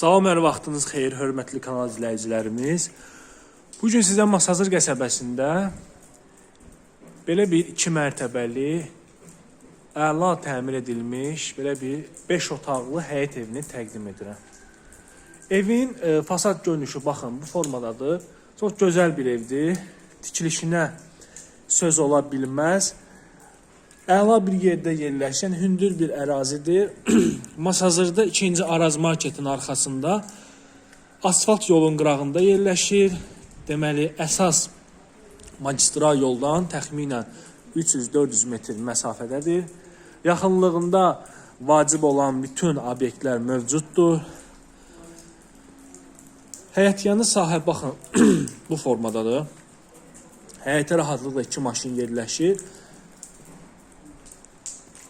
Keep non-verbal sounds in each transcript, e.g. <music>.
Salam, hər vaxtınız xeyir, hörmətli kanal izləyicilərimiz. Bu gün sizə Masazır qəsəbəsində belə bir 2 mərtəbəli, əla təmir edilmiş, belə bir 5 otaqlı həyət evini təqdim edirəm. Evin e, fasad görünüşü baxın bu formadadır. Çox gözəl bir evdir. Tikilişinə söz ola bilməz. Əla bir yerdə yerləşən hündür bir ərazidir. <clears throat> Masazırda 2-ci Araz marketin arxasında asfalt yolun qırağında yerləşir. Deməli, əsas magistral yoldan təxminən 300-400 metr məsafədədir. Yaxınlığında vacib olan bütün obyektlər mövcuddur. Həyətyanı sahə baxın <clears throat> bu formadadır. Həyətə rahatlıqla iki maşın yerləşir.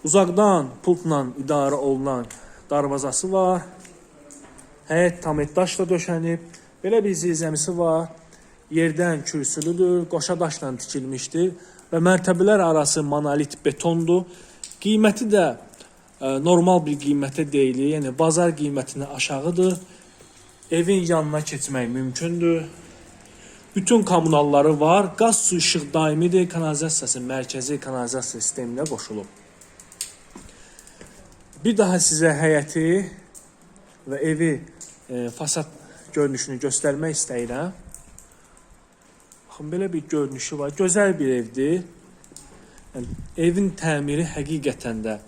Uzaqdan pultla idarə olunan darvazası var. Həyət tam daşla döşənib. Belə bir zirzəmisi var. Yerdən kürsülüdür, qoşa daşla tikilmişdir və mərtəbələr arası monolit betondur. Qiyməti də e, normal bir qiymətə deyilir, yəni bazar qiymətinə aşağıdır. Evin yanına keçmək mümkündür. Bütün kommunalları var. Qaz, su, işıq daimidir. Kanalizasiyası mərkəzi kanalizasiya sisteminə qoşulub. Bir daha sizə həyəti və evi e, fasad görünüşünü göstərmək istəyirəm. Baxın belə bir görünüşü var. Gözəl bir evdir. Yəni, evin təmiri həqiqətən də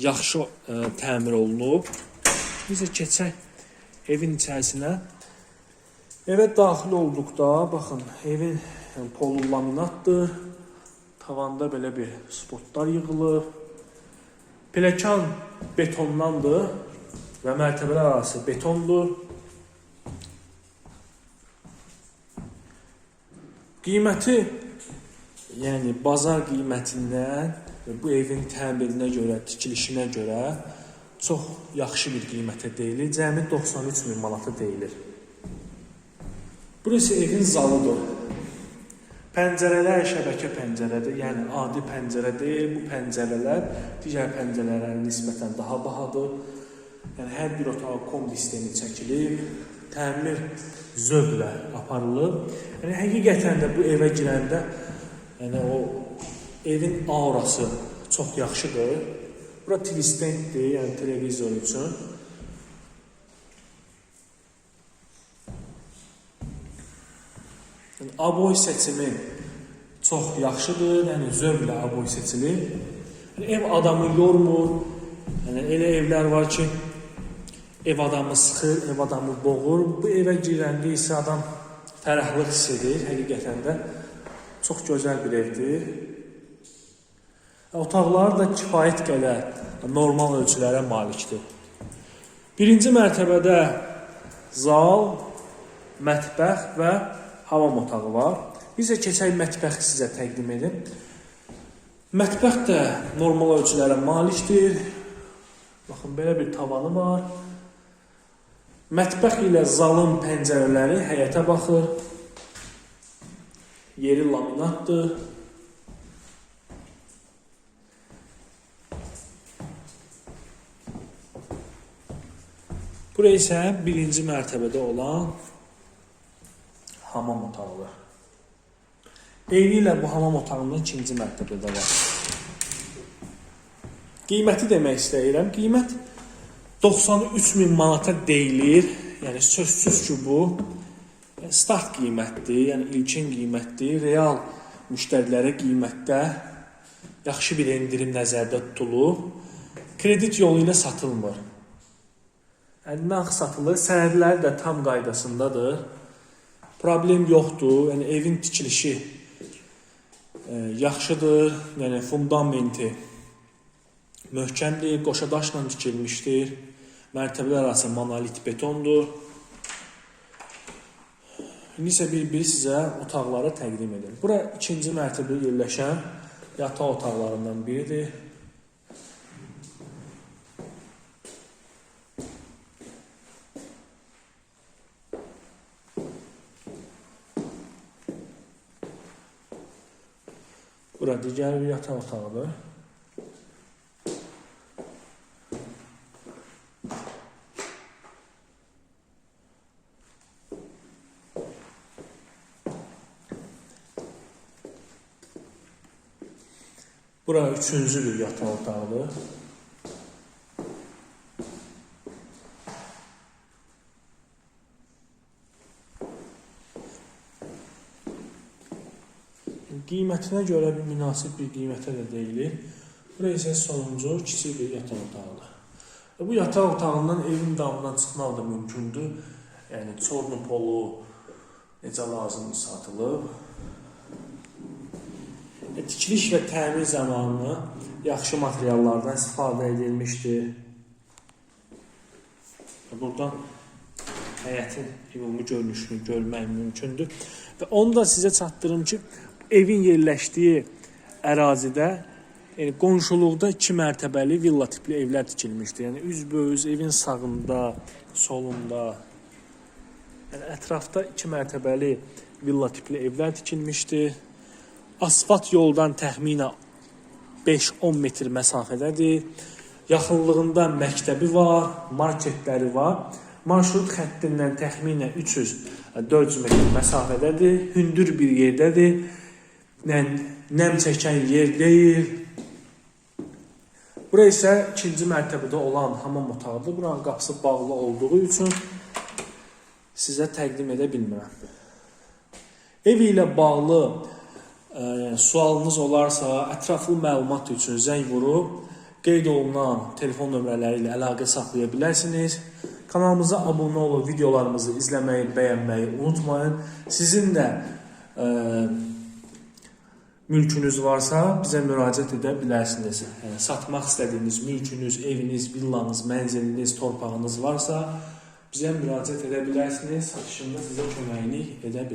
yaxşı e, təmir olunub. Bizə keçək evin içərisinə. Evə daxil olduqda, baxın, evin yəni, polu laminatdır. Tavanda belə bir spotlar yığılıb. Pelekan betondandır və mərtəbələr arası betondur. Qiyməti yəni bazar qiymətindən və bu evin təmirinə görə, tikilişinə görə çox yaxşı bir qiymətə deyilir. Cəmi 93 min manata deyilir. Burası evin zalıdır. Pəncərələr şəbəkə pəncərədir, yəni adi pəncərə deyil. Bu pəncərələr digər pəncərələrə nisbətən daha bahadır. Yəni hər bir otağa kombi sistemi çəkilib, təmir zövqlə aparılıb. Yəni həqiqətən də bu evə girəndə yəni o evin aurası çox yaxşıdır. Bura TV standdir, yəni televizor üçün. Aboy seçimi çox yaxşıdır, yəni zövqlə aboy seçilir. Yəni, ev adamı yormur. Yəni elə evlər var ki, ev adamı sıxır, ev adamı boğur. Bu evə girəndə isə adam fərahlıq hiss edir. Həqiqətən də çox gözəl bir evdir. Otaqları da kifayət qədər normal ölçülərə malikdir. Birinci mərtəbədə zal, mətbəx və hamam otağı var. Biz də keçək mətbəxi sizə təqdim edim. Mətbəx də normal ölçülərə malikdir. Baxın belə bir tavanı var. Mətbəx ilə zalın pəncərələri həyətə baxır. Yeri laminatdır. Bura isə birinci mərtəbədə olan hamam otağıdır. Eyni ilə bu hamam otağının ikinci mərtəbədə var. Qiyməti demək istəyirəm. Qiymət 93 min manata deyilir. Yəni sözsüz ki bu start qiymətdir, yəni ilkin qiymətdir. Real müştərilərə qiymətdə yaxşı bir endirim nəzərdə tutulub. Kredit yolu ilə satılmır. Yəni nağd satılır, sənədləri də tam qaydasındadır. Problem yoxdur. Yəni evin tikilişi e, yaxşıdır. Yəni fundamenti möhkəmdir, qoşa daşla tikilmişdir. Mərtəbələr arası monolit betondur. İndi isə bir-bir sizə otaqları təqdim edim. Bura ikinci mərtəbədə yerləşən yataq otaqlarından biridir. Bura digər bir yataq otağıdır. Bura üçüncü bir yataq otağıdır. Qiymətinə görə bir münasib bir qiymətə də deyilir. Bura isə sonuncu kiçik bir yataq otağıdır. Və Bu yataq otağından evin damından çıxmaq da mümkündür. Yəni çornu polu necə lazım satılıb. E, Tikiliş və təmir zamanı yaxşı materiallardan istifadə edilmişdir. Və Buradan həyətin ümumi görünüşünü görmək mümkündür. Və onu da sizə çatdırım ki, evin yerləşdiyi ərazidə yəni qonşuluqda 2 mərtəbəli villa tipli evlər tikilmişdir. Yəni üzbəüz evin sağında, solunda yəni ətrafda 2 mərtəbəli villa tipli evlər tikilmişdir. Asfalt yoldan təxminən 5-10 metr məsafədədir. Yaxınlığında məktəbi var, marketləri var. Marşrut xəttindən təxminən 300-400 metr məsafədədir. Hündür bir yerdədir. Nəm çəkən yer deyil. Bura isə ikinci mərtəbədə olan hamam otağıdır. Buranın qapısı bağlı olduğu üçün sizə təqdim edə bilmirəm. Ev ilə bağlı ə, sualınız olarsa, ətraflı məlumat üçün zəng vurub qeyd olunan telefon nömrələri ilə əlaqə. Kanalımıza abunə olub videolarımızı izləməyi, bəyənməyi unutmayın. Sizin də ə, mülkünüz varsa bizə müraciət edə bilərsiniz. Yəni satmaq istədiyiniz mülkünüz, eviniz, villanız, mənziliniz, torpağınız varsa bizə müraciət edə bilərsiniz. Satışında sizə köməklik edə.